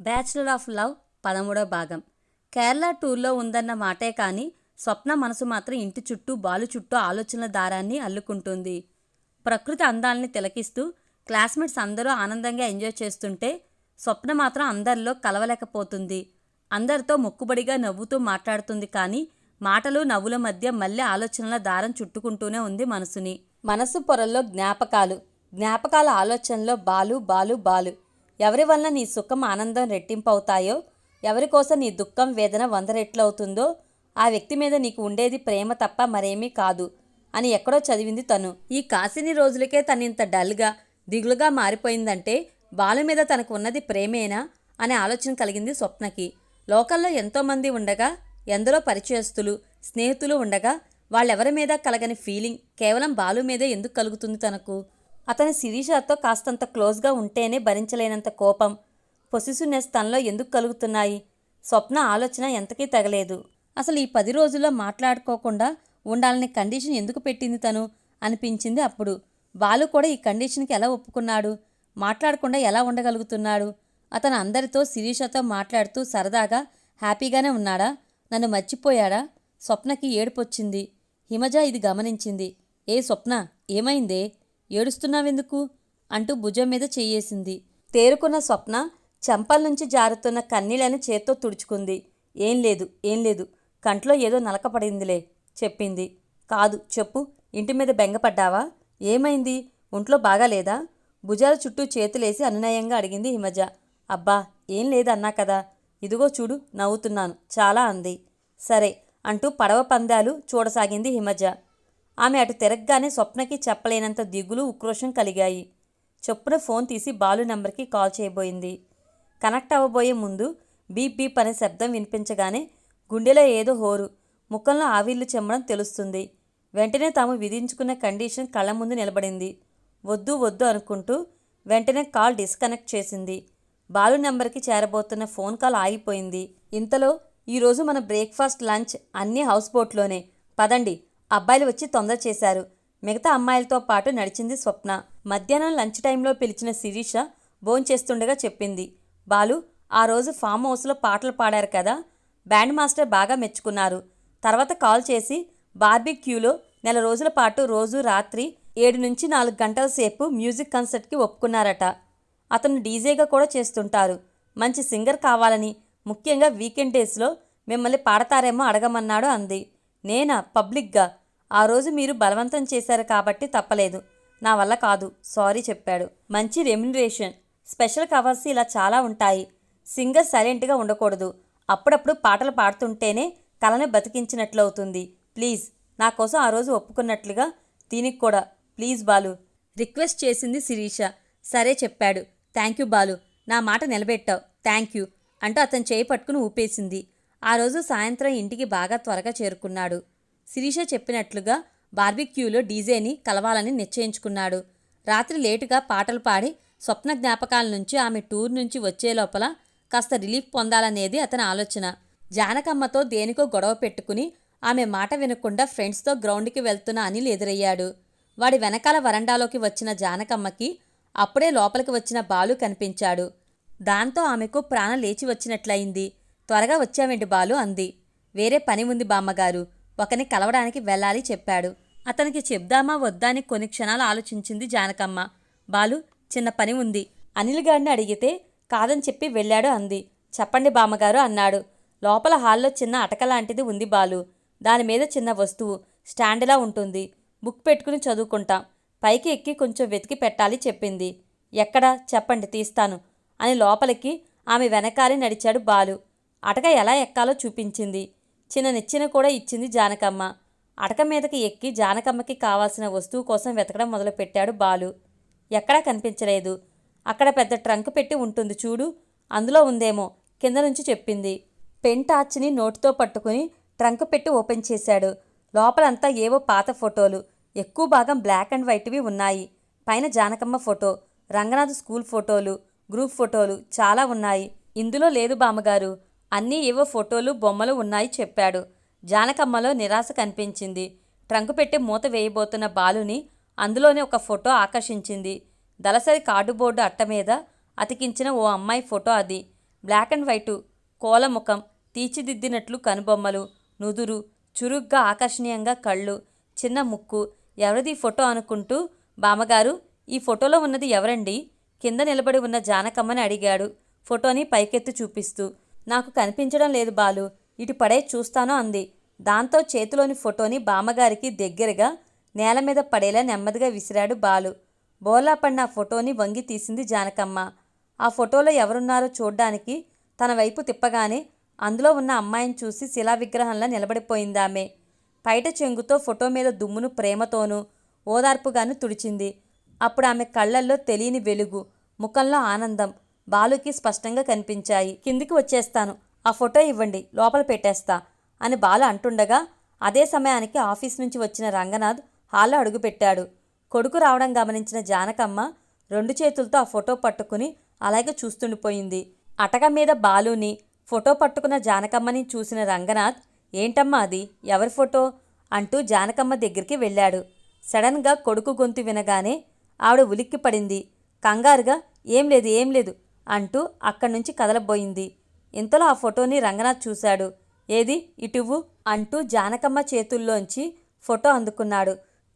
Bachelor of love పదమూడో భాగం. కేరళ టూర్లో ఉందన్న మాటే కానీ స్వప్న మనసు మాత్రం ఇంటి చుట్టూ బాలు చుట్టూ ఆలోచనల దారాన్ని అల్లుకుంటుంది. ప్రకృతి అందాలని తిలకిస్తూ క్లాస్మేట్స్ అందరూ ఆనందంగా ఎంజాయ్ చేస్తుంటే స్వప్న మాత్రం అందరిలో కలవలేకపోతుంది. అందరితో మొక్కుబడిగా నవ్వుతూ మాట్లాడుతుంది కానీ మాటలు నవ్వుల మధ్య మళ్ళీ ఆలోచనల దారం చుట్టుకుంటూనే ఉంది మనసుని. మనసు పొరల్లో జ్ఞాపకాలు. జ్ఞాపకాల ఆలోచనలో బాలు బాలు బాలు. ఎవరి వలన నీ సుఖం ఆనందం రెట్టింపవుతాయో ఎవరి కోసం నీ దుఃఖం వేదన వంద రెట్లు అవుతుందో ఆ వ్యక్తి మీద నీకు ఉండేది ప్రేమ తప్ప మరేమీ కాదు అని ఎక్కడో చదివింది తను. ఈ కాసిని రోజులకే తనింత డల్గా దిగులుగా మారిపోయిందంటే బాలు మీద తనకు ఉన్నది ప్రేమేనా అనే ఆలోచన కలిగింది స్వప్నకి. లోకల్లో ఎంతోమంది ఉండగా ఎందరో పరిచయస్తులు స్నేహితులు ఉండగా వాళ్ళెవరి మీద కలగని ఫీలింగ్ కేవలం బాలు మీదే ఎందుకు కలుగుతుంది తనకు? అతను శిరీషతో కాస్తంత క్లోజ్గా ఉంటేనే భరించలేనంత కోపం. పొసిసివ్నెస్ తనలో ఎందుకు కలుగుతున్నాయి? స్వప్న ఆలోచన ఎంతకీ తగలేదు. అసలు ఈ పది రోజుల్లో మాట్లాడుకోకుండా ఉండాలనే కండిషన్ ఎందుకు పెట్టింది తను? అనిపించింది అప్పుడు. బాలు కూడా ఈ కండిషన్కి ఎలా ఒప్పుకున్నాడు? మాట్లాడకుండా ఎలా ఉండగలుగుతున్నాడు? అతను అందరితో శిరీషతో మాట్లాడుతూ సరదాగా హ్యాపీగానే ఉన్నాడా? నన్ను మర్చిపోయాడా? స్వప్నకి ఏడుపొచ్చింది. హిమజ ఇది గమనించింది. ఏ స్వప్న? ఏమైందే? ఏడుస్తున్నావెందుకు? అంటూ భుజం మీద చెయ్యేసింది. తేరుకున్న స్వప్న చెంపల నుంచి జారుతున్న కన్నీళ్ళని చేత్తో తుడుచుకుంది. ఏం లేదు ఏం లేదు. కంట్లో ఏదో నలకపడిందిలే చెప్పింది. కాదు చెప్పు ఇంటి మీద బెంగపడ్డావా? ఏమైంది? ఒంట్లో బాగాలేదా? భుజాల చుట్టూ చేతులేసి అనునయంగా అడిగింది హిమజ. అబ్బా ఏం లేదన్నా కదా. ఇదిగో చూడు నవ్వుతున్నాను చాలా అంది. సరే అంటూ పడవ పందాలు చూడసాగింది హిమజ. ఆమె అటు తిరగగానే స్వప్నకి చెప్పలేనంత దిగులు ఉక్రోషం కలిగాయి. చొప్పున ఫోన్ తీసి బాలు నెంబర్కి కాల్ చేయబోయింది. కనెక్ట్ అవ్వబోయే ముందు బీప్ బీప్ అనే శబ్దం వినిపించగానే గుండెలో ఏదో హోరు ముఖంలో ఆవిర్లు చెమ్మడం తెలుస్తుంది. వెంటనే తాము విధించుకున్న కండిషన్ కళ్ళ ముందు నిలబడింది. వద్దు వద్దు అనుకుంటూ వెంటనే కాల్ డిస్కనెక్ట్ చేసింది. బాలు నెంబర్కి చేరబోతున్న ఫోన్ కాల్ ఆగిపోయింది. ఇంతలో ఈరోజు మన బ్రేక్ఫాస్ట్ లంచ్ అన్నీ హౌస్ బోట్లోనే పదండి అబ్బాయిలు వచ్చి తొందర చేశారు. మిగతా అమ్మాయిలతో పాటు నడిచింది స్వప్న. మధ్యాహ్నం లంచ్ టైంలో పిలిచిన శిరీష భోంచేస్తుండగా చెప్పింది. బాలు ఆ రోజు ఫామ్ హౌస్లో పాటలు పాడారు కదా బ్యాండ్ మాస్టర్ బాగా మెచ్చుకున్నారు. తర్వాత కాల్ చేసి బార్బిక్యూలో నెల రోజుల పాటు రోజు రాత్రి ఏడు నుంచి నాలుగు గంటల సేపు మ్యూజిక్ కన్సర్ట్కి ఒప్పుకున్నారట. అతను డీజేగా కూడా చేస్తుంటారు. మంచి సింగర్ కావాలని ముఖ్యంగా వీకెండ్ డేస్లో మిమ్మల్ని పాడతారేమో అడగమన్నాడు అంది. నేనా? పబ్లిక్గా. ఆ రోజు మీరు బలవంతం చేశారు కాబట్టి తప్పలేదు. నా వల్ల కాదు. సారీ చెప్పాడు. మంచి రెమ్యునరేషన్. స్పెషల్ కవర్స్ ఇలా చాలా ఉంటాయి. సింగర్ సైలెంట్గా ఉండకూడదు. అప్పుడప్పుడు పాటలు పాడుతుంటేనే కళను బతికించినట్లవుతుంది ప్లీజ్. నా కోసం ఆ రోజు ఒప్పుకున్నట్లుగా దీనికి కూడా. ప్లీజ్ బాలు. రిక్వెస్ట్ చేసింది శిరీష. సరే చెప్పాడు. Thank you Balu. నా మాట నిలబెట్టావు. థ్యాంక్ యూ అంటూ అతను చేయి పట్టుకుని ఊపేసింది. ఆ రోజు సాయంత్రం ఇంటికి బాగా త్వరగా చేరుకున్నాడు. శిరీష చెప్పినట్లుగా బార్బిక్యూలో డీజేని కలవాలని నిశ్చయించుకున్నాడు. రాత్రి లేటుగా పాటలు పాడి స్వప్న జ్ఞాపకాల నుంచి ఆమె టూర్ నుంచి వచ్చే లోపల కాస్త రిలీఫ్ పొందాలనేది అతని ఆలోచన. జానకమ్మతో దేనికో గొడవ పెట్టుకుని ఆమె మాట వినకుండా ఫ్రెండ్స్తో గ్రౌండ్కి వెళ్తున్న అనిల్ ఎదురయ్యాడు వాడి వెనకాల వరండాలోకి వచ్చిన జానకమ్మకి అప్పుడే లోపలికి వచ్చిన బాలు కనిపించాడు. దాంతో ఆమెకు ప్రాణ లేచి వచ్చినట్లయింది. త్వరగా వచ్చావేంటి బాలు అంది. వేరే పని ఉంది బామ్మగారు. ఒకని కలవడానికి వెళ్ళాలి చెప్పాడు. అతనికి చెప్దామా వద్దా అని కొన్ని క్షణాలు ఆలోచించింది జానకమ్మ. బాలు చిన్న పని ఉంది. అనిల్ గారిని అడిగితే కాదని చెప్పి వెళ్ళాడు అంది. చెప్పండి బామ్మగారు అన్నాడు. లోపల హాల్లో చిన్న అటక లాంటిది ఉంది బాలు. దాని మీద చిన్న వస్తువు స్టాండ్లా ఉంటుంది. బుక్ పెట్టుకుని చదువుకుంటాం. పైకి ఎక్కి కొంచెం వెతికి పెట్టాలి చెప్పింది. ఎక్కడా? చెప్పండి తీస్తాను అని లోపలికి ఆమె వెనకాలే నడిచాడు బాలు. అటక ఎలా ఎక్కాలో చూపించింది. చిన్న నిచ్చెన కూడా ఇచ్చింది జానకమ్మ. అటక మీదకి ఎక్కి జానకమ్మకి కావాల్సిన వస్తువు కోసం వెతకడం మొదలుపెట్టాడు బాలు. ఎక్కడా కనిపించలేదు. అక్కడ పెద్ద ట్రంక్ పెట్టి ఉంటుంది చూడు. అందులో ఉందేమో కింద నుంచి చెప్పింది. పెన్ టార్చ్ని నోటితో పట్టుకుని ట్రంక్ పెట్టి ఓపెన్ చేశాడు. లోపలంతా ఏవో పాత ఫోటోలు. ఎక్కువ భాగం బ్లాక్ అండ్ వైట్వి ఉన్నాయి. పైన జానకమ్మ ఫోటో రంగనాథ్ స్కూల్ ఫోటోలు గ్రూప్ ఫోటోలు చాలా ఉన్నాయి. ఇందులో లేదు బామ్మగారు. అన్నీ ఏవో ఫోటోలు బొమ్మలు ఉన్నాయి చెప్పాడు. జానకమ్మలో నిరాశ కనిపించింది. ట్రంకు పెట్టి మూత వేయబోతున్న బాలుని అందులోనే ఒక ఫోటో ఆకర్షించింది. దళసరి కార్డుబోర్డు అట్ట మీద అతికించిన ఓ అమ్మాయి ఫోటో అది. బ్లాక్ అండ్ వైటు కోలముఖం తీర్చిదిద్దినట్లు కనుబొమ్మలు నుదురు చురుగ్గా ఆకర్షణీయంగా కళ్ళు చిన్న ముక్కు ఎవరిది ఫోటో అనుకుంటూ బామ్మగారు ఈ ఫోటోలో ఉన్నది ఎవరండి? కింద నిలబడి ఉన్న జానకమ్మని అడిగాడు. ఫోటోని పైకెత్తి చూపిస్తూ నాకు కనిపించడం లేదు బాలు. ఇటు పడే చూస్తాను అంది. దాంతో చేతిలోని ఫోటోని బామ్మగారికి దగ్గరగా నేల మీద పడేలా నెమ్మదిగా విసిరాడు బాలు. బోలా పడిన ఆ ఫోటోని వంగి తీసింది జానకమ్మ. ఆ ఫోటోలో ఎవరున్నారో చూడ్డానికి తన వైపు తిప్పగానే అందులో ఉన్న అమ్మాయిని చూసి శిలా విగ్రహంలా నిలబడిపోయిందామె పైట చెంగుతో ఫోటో మీద దుమ్మును ప్రేమతోనూ ఓదార్పుగాను తుడిచింది. అప్పుడు ఆమె కళ్ళల్లో తెలియని వెలుగు ముఖంలో ఆనందం. బాలుకి స్పష్టంగా కనిపించాయి. కిందికి వచ్చేస్తాను. ఆ ఫోటో ఇవ్వండి. లోపల పెట్టేస్తా అని బాలు అంటుండగా అదే సమయానికి ఆఫీస్ నుంచి వచ్చిన రంగనాథ్ హాల్లో అడుగుపెట్టాడు కొడుకు రావడం గమనించిన జానకమ్మ రెండు చేతులతో ఆ ఫోటో పట్టుకుని అలాగే చూస్తుండిపోయింది. అటక మీద బాలుని ఫోటో పట్టుకున్న జానకమ్మని చూసిన రంగనాథ్ ఏంటమ్మా అది? ఎవరి ఫోటో? అంటూ జానకమ్మ దగ్గరికి వెళ్ళాడు. సడన్గా కొడుకు గొంతు వినగానే ఆవిడ ఉలిక్కి పడింది కంగారుగా ఏం లేదు ఏం లేదు. అంటూ అక్కడి నుంచి కదలబోయింది. ఇంతలో ఆ ఫోటోని రంగనాథ్ చూశాడు. ఏది? ఇటువు అంటూ జానకమ్మ చేతుల్లోంచి ఫోటో అందుకున్నాడు.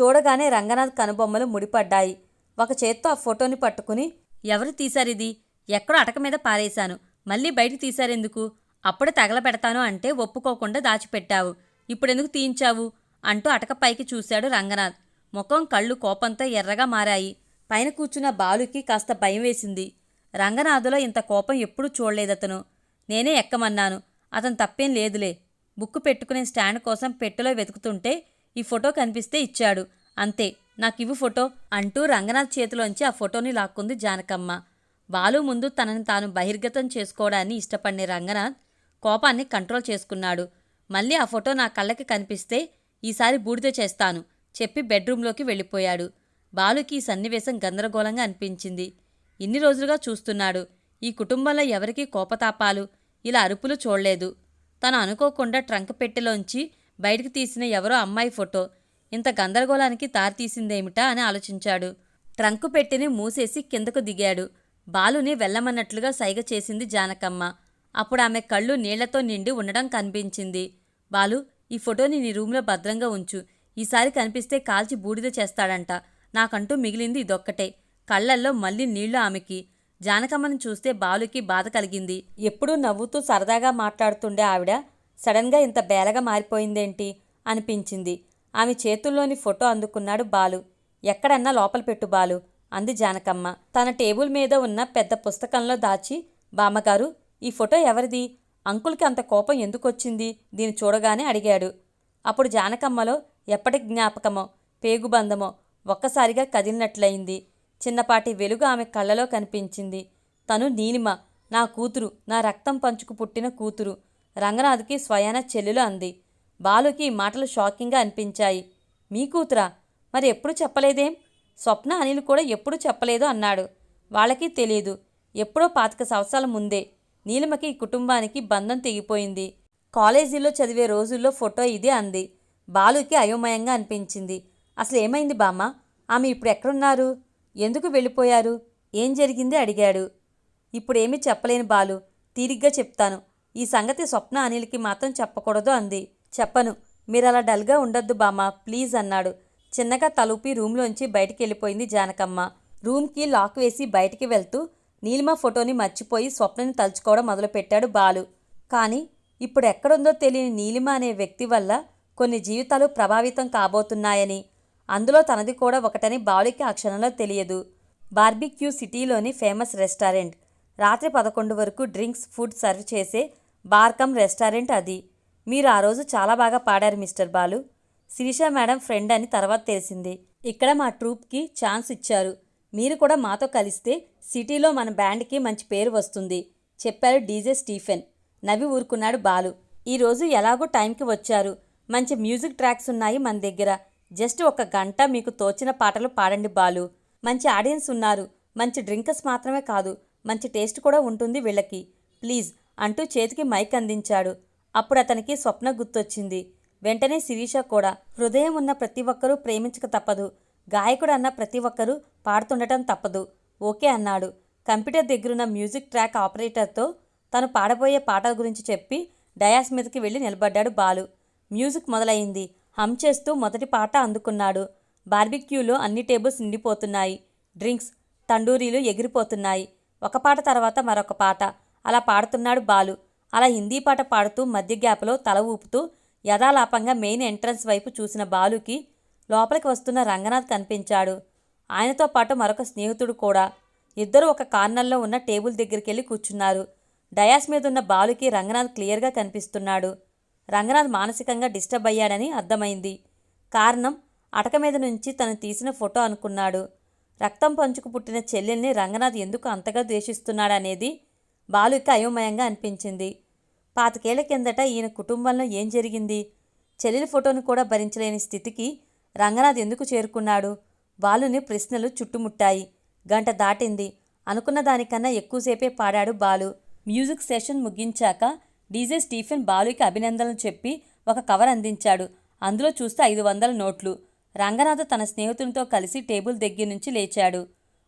చూడగానే రంగనాథ్ కనుబొమ్మలు ముడిపడ్డాయి. ఒక చేత్తో ఆ ఫోటోని పట్టుకుని ఎవరు తీశారిది? ఎక్కడో అటక మీద పారేశాను. మళ్ళీ బయట తీశారెందుకు? అప్పుడే తగలబెడతాను అంటే ఒప్పుకోకుండా దాచిపెట్టావు. ఇప్పుడెందుకు తీయించావు? అంటూ అటక పైకి చూశాడు రంగనాథ్. ముఖం కళ్ళు కోపంతో ఎర్రగా మారాయి. పైన కూర్చున్న బాలుకి కాస్త భయం వేసింది. రంగనాథులో ఇంత కోపం ఎప్పుడూ చూడలేదతను. నేనే ఎక్కమన్నాను. అతను తప్పేం లేదులే. బుక్కు పెట్టుకునే స్టాండ్ కోసం పెట్టెలో వెతుకుతుంటే ఈ ఫోటో కనిపిస్తే ఇచ్చాడు. అంతే. నాకివ్వు ఫోటో అంటూ రంగనాథ్ చేతిలోంచి ఆ ఫోటోని లాక్కుంది జానకమ్మ. బాలు ముందు తనని తాను బహిర్గతం చేసుకోవడాన్ని ఇష్టపడిన రంగనాథ్ కోపాన్ని కంట్రోల్ చేసుకున్నాడు. మళ్ళీ ఆ ఫోటో నా కళ్ళకి కనిపిస్తే ఈసారి బూడిద చేస్తాను చెప్పి బెడ్రూంలోకి వెళ్ళిపోయాడు. బాలుకి ఈ సన్నివేశం గందరగోళంగా అనిపించింది. ఇన్ని రోజులుగా చూస్తున్నాడు. ఈ కుటుంబంలో ఎవరికీ కోపతాపాలు ఇలా అరుపులు చూడలేదు. తను అనుకోకుండా ట్రంక్ పెట్టెలోంచి బయటికి తీసిన ఎవరో అమ్మాయి ఫోటో ఇంత గందరగోళానికి తారతీసిందేమిటా అని ఆలోచించాడు. ట్రంకు పెట్టిని మూసేసి కిందకు దిగాడు. బాలుని వెళ్ళమన్నట్లుగా సైగ చేసింది జానకమ్మ. అప్పుడు ఆమె కళ్ళు నీళ్ళతో నిండి ఉండడం కనిపించింది. బాలు ఈ ఫోటోని నీ రూమ్లో భద్రంగా ఉంచు. ఈసారి కనిపిస్తే కాల్చి బూడిద చేస్తాడంట. నాకంటూ మిగిలింది ఇదొక్కటే. కళ్ళల్లో మళ్ళీ నీళ్ళు ఆమెకి. జానకమ్మని చూస్తే బాలుకి బాధ కలిగింది. ఎప్పుడూ నవ్వుతూ సరదాగా మాట్లాడుతుండే ఆవిడ. సడన్గా ఇంత బేలగా మారిపోయిందేంటి? అనిపించింది. ఆమె చేతుల్లోని ఫోటో అందుకున్నాడు బాలు. ఎక్కడన్నా లోపల పెట్టు బాలు అంది జానకమ్మ. తన టేబుల్ మీద ఉన్న పెద్ద పుస్తకంలో దాచి బామ్మగారు ఈ ఫోటో ఎవరిది? అంకుల్కి అంత కోపం ఎందుకొచ్చింది? దీన్ని చూడగానే అడిగాడు. అప్పుడు జానకమ్మలో ఎప్పటి జ్ఞాపకమో పేగుబంధమో ఒక్కసారిగా కదిలినట్లయింది. చిన్నపాటి వెలుగు ఆమె కళ్ళలో కనిపించింది. తను నీలిమ నా కూతురు నా రక్తం పంచుకు పుట్టిన కూతురు. రంగనాథ్కి స్వయాన చెల్లెలు అంది. బాలుకి ఈ మాటలు షాకింగ్గా అనిపించాయి. మీ కూతురా? మరి ఎప్పుడు చెప్పలేదేం? స్వప్న అనిల్ కూడా ఎప్పుడు చెప్పలేదు అన్నాడు. వాళ్ళకి తెలియదు ఎప్పుడో పాతిక సంవత్సరాల ముందే నీలిమకి ఈ కుటుంబానికి బంధం తెగిపోయింది. కాలేజీలో చదివే రోజుల్లో ఫోటో ఇది అంది. బాలుకి అయోమయంగా అనిపించింది. అసలు ఏమైంది బామ్మ? ఆమె ఇప్పుడు ఎక్కడున్నారు? ఎందుకు వెళ్ళిపోయారు? ఏం జరిగింది? అడిగాడు. ఇప్పుడేమీ చెప్పలేని బాలు తీరిగ్గా చెప్తాను. ఈ సంగతి స్వప్న అనిల్కి మాత్రం చెప్పకూడదు అంది. చెప్పను. మీరు అలా డల్గా ఉండొద్దు బామ్మ ప్లీజ్ అన్నాడు. చిన్నగా తలుపి రూమ్లోంచి బయటికి వెళ్ళిపోయింది జానకమ్మ. రూమ్కి లాక్ వేసి బయటికి వెళ్తూ నీలిమ ఫోటోని మర్చిపోయి స్వప్నని తలుచుకోవడం మొదలుపెట్టాడు బాలు. కానీ ఇప్పుడు ఎక్కడుందో తెలియని నీలిమ అనే వ్యక్తి వల్ల కొన్ని జీవితాలు ప్రభావితం కాబోతున్నాయని అందులో తనది కూడా ఒకటని బాలుకి ఆ క్షణంలో తెలియదు. బార్బిక్యూ సిటీలోని ఫేమస్ రెస్టారెంట్. రాత్రి పదకొండు వరకు డ్రింక్స్ ఫుడ్ సర్వ్ చేసే బార్కమ్ రెస్టారెంట్ అది. మీరు ఆ రోజు చాలా బాగా పాడారు mister Balu. Sirisha madam friend అని తర్వాత తెలిసింది. ఇక్కడ మా ట్రూప్కి ఛాన్స్ ఇచ్చారు. మీరు కూడా మాతో కలిస్తే సిటీలో మన బ్యాండ్కి మంచి పేరు వస్తుంది. చెప్పారు డీజే స్టీఫెన్. నవ్వి ఊరుకున్నాడు బాలు. ఈరోజు ఎలాగో టైంకి వచ్చారు. మంచి మ్యూజిక్ ట్రాక్స్ ఉన్నాయి మన దగ్గర. జస్ట్ ఒక గంట మీకు తోచిన పాటలు పాడండి బాలు. మంచి ఆడియన్స్ ఉన్నారు. మంచి డ్రింకర్స్ మాత్రమే కాదు మంచి టేస్ట్ కూడా ఉంటుంది వీళ్ళకి. ప్లీజ్ అంటూ చేతికి మైక్ అందించాడు. అప్పుడు అతనికి స్వప్న గుర్తొచ్చింది. వెంటనే శిరీష కూడా హృదయం ఉన్న ప్రతి ఒక్కరూ ప్రేమించక తప్పదు. గాయకుడు అన్న ప్రతి ఒక్కరూ పాడుతుండటం తప్పదు. ఓకే అన్నాడు. కంప్యూటర్ దగ్గరున్న మ్యూజిక్ ట్రాక్ ఆపరేటర్తో తను పాడబోయే పాటల గురించి చెప్పి డయాస్ మీదకి వెళ్ళి నిలబడ్డాడు బాలు. మ్యూజిక్ మొదలైంది. హమ్ చేస్తూ మొదటి పాట అందుకున్నాడు. బార్బిక్యూలో అన్ని టేబుల్స్ నిండిపోతున్నాయి. డ్రింక్స్ తండూరీలు ఎగిరిపోతున్నాయి. ఒక పాట తర్వాత మరొక పాట. అలా పాడుతున్నాడు బాలు. అలా హిందీ పాట పాడుతూ మధ్య గ్యాప్లో తల ఊపుతూ యథాలాపంగా మెయిన్ ఎంట్రన్స్ వైపు చూసిన బాలుకి లోపలికి వస్తున్న రంగనాథ్ కనిపించాడు. ఆయనతో పాటు మరొక స్నేహితుడు కూడా. ఇద్దరు ఒక కార్నర్లో ఉన్న టేబుల్ దగ్గరికి వెళ్ళి కూర్చున్నారు. డయాస్ మీదున్న బాలుకి రంగనాథ్ క్లియర్గా కనిపిస్తున్నాడు. రంగనాథ్ మానసికంగా డిస్టర్బ్ అయ్యాడని అర్థమైంది. కారణం అటక మీద నుంచి తను తీసిన ఫోటో అనుకున్నాడు. రక్తం పంచుకు పుట్టిన చెల్లెల్ని రంగనాథ్ ఎందుకు అంతగా ద్వేషిస్తున్నాడనేది బాలుకి అయోమయంగా అనిపించింది. పాతికేళ్ళ కిందట ఈయన కుటుంబంలో ఏం జరిగింది? చెల్లెలి ఫోటోను కూడా భరించలేని స్థితికి రంగనాథ్ ఎందుకు చేరుకున్నాడు? బాలుని ప్రశ్నలు చుట్టుముట్టాయి. గంట దాటింది. అనుకున్న దానికన్నా ఎక్కువసేపే పాడాడు బాలు. మ్యూజిక్ సెషన్ ముగించాక డీజే స్టీఫెన్ బాలుకి అభినందనలు చెప్పి ఒక కవర్ అందించాడు. అందులో చూస్తే ఐదు వందల నోట్లు. రంగనాథ్ తన స్నేహితునితో కలిసి టేబుల్ దగ్గర నుంచి లేచాడు.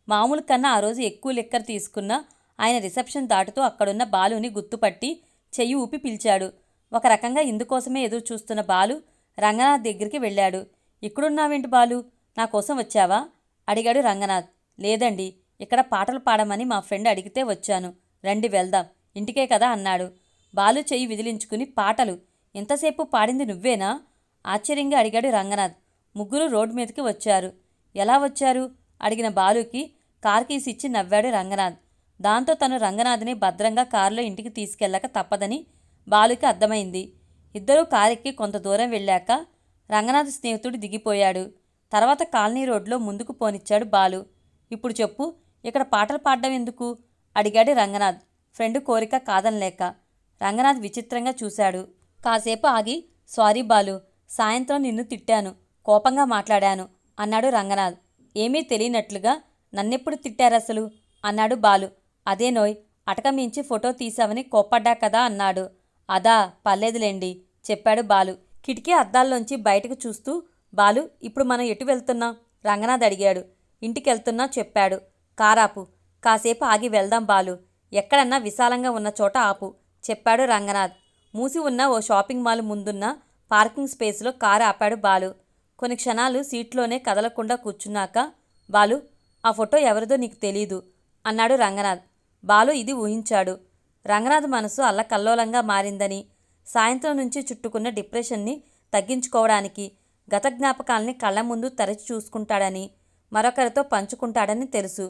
మామూలు కన్నా ఆ రోజు ఎక్కువ లిక్కర్ తీసుకున్న ఆయన రిసెప్షన్ దాటుతూ అక్కడున్న బాలుని గుర్తుపట్టి చెయ్యి ఊపి పిలిచాడు. ఒక రకంగా ఇందుకోసమే ఎదురు చూస్తున్న బాలు రంగనాథ్ దగ్గరికి వెళ్ళాడు. ఇక్కడున్నావేంటి బాలు? నా కోసం వచ్చావా? అడిగాడు రంగనాథ్. లేదండి ఇక్కడ పాటలు పాడమని మా ఫ్రెండ్ అడిగితే వచ్చాను. రండి వెళ్దాం. ఇంటికే కదా అన్నాడు. బాలు చెయ్యి విదిలించుకుని పాటలు. ఇంతసేపు పాడింది నువ్వేనా? ఆశ్చర్యంగా అడిగాడు రంగనాథ్. ముగ్గురు రోడ్డు మీదకి వచ్చారు. ఎలా వచ్చారు? అడిగిన బాలుకి కార్ కీస్ ఇచ్చి నవ్వాడు రంగనాథ్. దాంతో తను రంగనాథ్ని భద్రంగా కారులో ఇంటికి తీసుకెళ్ళక తప్పదని బాలుకి అర్థమైంది. ఇద్దరూ కారెక్కి కొంత దూరం వెళ్ళాక రంగనాథ్ స్నేహితుడు దిగిపోయాడు. తర్వాత కాలనీ రోడ్లో ముందుకు పోనిచ్చాడు బాలు. ఇప్పుడు చెప్పు ఇక్కడ పాటలు పాడడం ఎందుకు? అడిగాడు రంగనాథ్. ఫ్రెండ్ కోరిక కాదనలేక. రంగనాథ్ విచిత్రంగా చూశాడు. కాసేపు ఆగి సారీ బాలు సాయంత్రం నిన్ను తిట్టాను కోపంగా మాట్లాడాను అన్నాడు రంగనాథ్. ఏమీ తెలియనట్లుగా నన్నెప్పుడు తిట్టారసలు అన్నాడు బాలు. అదే నోయ్ అటకమించి ఫోటో తీసావని కోప్పడ్డా కదా అన్నాడు. అదా పర్లేదులేండి చెప్పాడు బాలు. కిటికీ అద్దాల్లోంచి బయటకు చూస్తూ బాలు ఇప్పుడు మనం ఎటు వెళ్తున్నాం? రంగనాథ్ అడిగాడు. ఇంటికి వెళ్తున్నా చెప్పాడు. కారాపు కాసేపు ఆగి వెళ్దాం బాలు. ఎక్కడన్నా విశాలంగా ఉన్న చోట ఆపు. చెప్పాడు రంగనాథ్. మూసి ఉన్న ఓ షాపింగ్ మాల్ ముందున్న పార్కింగ్ స్పేస్లో కారు ఆపాడు బాలు. కొన్ని క్షణాలు సీట్లోనే కదలకుండా కూర్చున్నాక బాలు ఆ ఫోటో ఎవరిదో నీకు తెలీదు అన్నాడు రంగనాథ్. బాలు ఇది ఊహించాడు. రంగనాథ్ మనసు అల్లకల్లోలంగా మారిందని సాయంత్రం నుంచి చుట్టుకున్న డిప్రెషన్ని తగ్గించుకోవడానికి గత జ్ఞాపకాల్ని కళ్ళ ముందు తరచి చూసుకుంటాడని మరొకరితో పంచుకుంటాడని తెలుసు.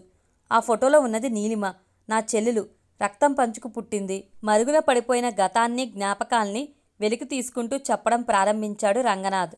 ఆ ఫోటోలో ఉన్నది నీలిమ నా చెల్లెలు. రక్తం పంచుకు పుట్టింది. మరుగున పడిపోయిన గతాన్ని జ్ఞాపకాల్ని వెలికి తీసుకుంటూ చెప్పడం ప్రారంభించాడు రంగనాథ్.